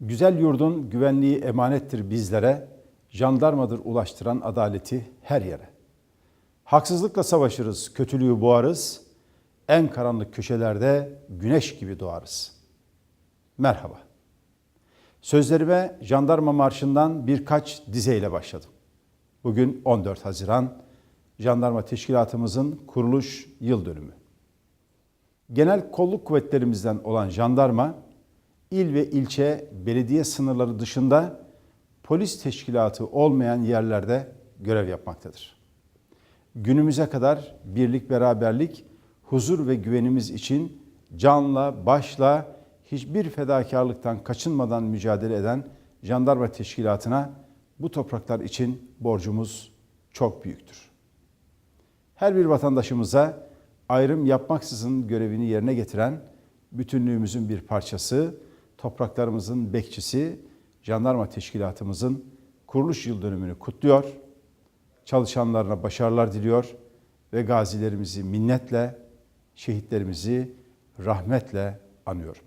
Güzel yurdun güvenliği emanettir bizlere, jandarmadır ulaştıran adaleti her yere. Haksızlıkla savaşırız, kötülüğü boğarız, en karanlık köşelerde güneş gibi doğarız. Merhaba. Sözlerime jandarma marşından birkaç dizeyle başladım. Bugün 14 Haziran, jandarma teşkilatımızın kuruluş yıl dönümü. Genel kolluk kuvvetlerimizden olan jandarma, il ve ilçe belediye sınırları dışında polis teşkilatı olmayan yerlerde görev yapmaktadır. Günümüze kadar birlik beraberlik, huzur ve güvenimiz için canla, başla, hiçbir fedakarlıktan kaçınmadan mücadele eden jandarma teşkilatına bu topraklar için borcumuz çok büyüktür. Her bir vatandaşımıza ayrım yapmaksızın görevini yerine getiren bütünlüğümüzün bir parçası, topraklarımızın bekçisi, jandarma teşkilatımızın kuruluş yıl dönümünü kutluyor. Çalışanlarına başarılar diliyor ve gazilerimizi minnetle, şehitlerimizi rahmetle anıyorum.